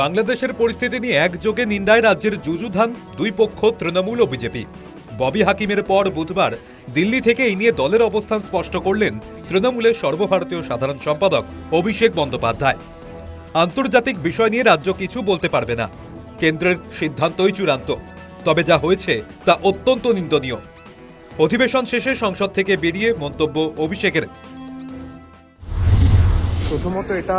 বাংলাদেশের পরিস্থিতি নিয়ে একযোগে নিন্দায় রাজ্যের যুযুধান দুই পক্ষ তৃণমূল ও বিজেপি। ববি হাকিমের পর বুধবার দিল্লি থেকে এই নিয়ে দলের অবস্থান স্পষ্ট করলেন তৃণমূলের সর্বভারতীয় সাধারণ সম্পাদক অভিষেক বন্দ্যোপাধ্যায়। আন্তর্জাতিক বিষয় নিয়ে রাজ্য কিছু বলতে পারবে না। কেন্দ্রের সিদ্ধান্তই চূড়ান্ত। তবে যা হয়েছে তা অত্যন্ত নিন্দনীয়। অধিবেশন শেষে সংসদ থেকে বেরিয়ে মন্তব্য অভিষেকের। প্রথমত এটা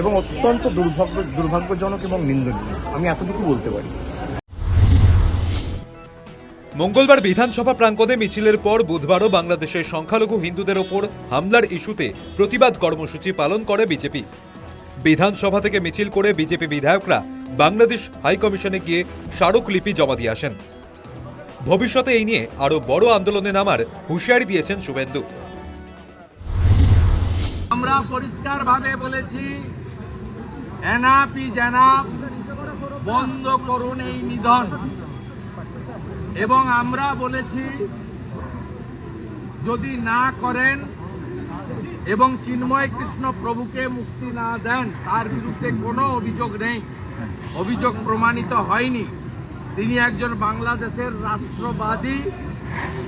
এবং অত্যন্ত দুর্ভাগ্য দুর্ভাগ্যজনক এবং নিন্দনীয়। আমি এতটুকু বলতে পারি। মঙ্গলবার বিধানসভা প্রাঙ্গণে মিছিলের পর বুধবারও বাংলাদেশের সংখ্যালঘু হিন্দুদের ওপর হামলার ইস্যুতে প্রতিবাদ কর্মসূচি পালন করে বিজেপি। বিধানসভা থেকে মিছিল করে বিজেপি বিধায়করা বাংলাদেশ হাইকমিশনে গিয়ে স্মারকলিপি জমা দিয়ে আসেন। ভবিষ্যতে এই নিয়ে আরও বড় আন্দোলনে নামার হুঁশিয়ারি দিয়েছেন শুভেন্দু। আমরা পরিষ্কারভাবে বলেছি এনাপি জেনাপ বন্ধ করুন এই নিধন। এবং আমরা বলেছি, যদি না করেন এবং চিন্ময় কৃষ্ণ প্রভুকে মুক্তি না দেন, তার বিরুদ্ধে কোনো অভিযোগ নেই। অভিযোগ প্রমাণিত হয়নি। তিনি একজন বাংলাদেশের রাষ্ট্রবাদী,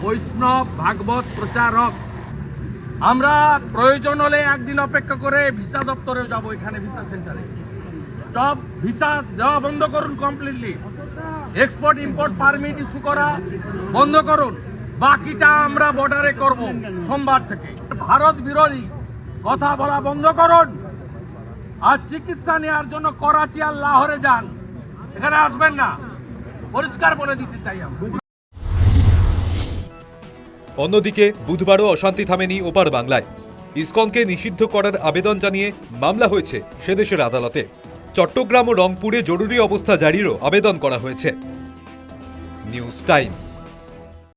বৈষ্ণব, ভাগবত প্রচারক। আমরা প্রয়োজন হলে একদিন অপেক্ষা করে ভিসা দপ্তরে যাব, এখানে ভিসা সেন্টারে। স্টপ, ভিসা দেওয়া বন্ধ করুন completely export import permit issue করা বন্ধ করুন। বাকিটা আমরা বর্ডারে করব সোমবার থেকে। ভারত বিরোধী, কথা বলা বন্ধ করুন। আর চিকিৎসা নেওয়ার জন্য করাচি আর লাহোরে যান। এখানে আসবেন না। পরিষ্কার বলে দিতে চাই আমরা। অন্যদিকে, বুধবারও অশান্তি থামেনি ওপার বাংলায়। ইসকনকে নিষিদ্ধ করার আবেদন জানিয়ে মামলা হয়েছে সেদেশের আদালতে। চট্টগ্রাম ও রংপুরে জরুরি অবস্থা জারিরও আবেদন করা হয়েছে। News time.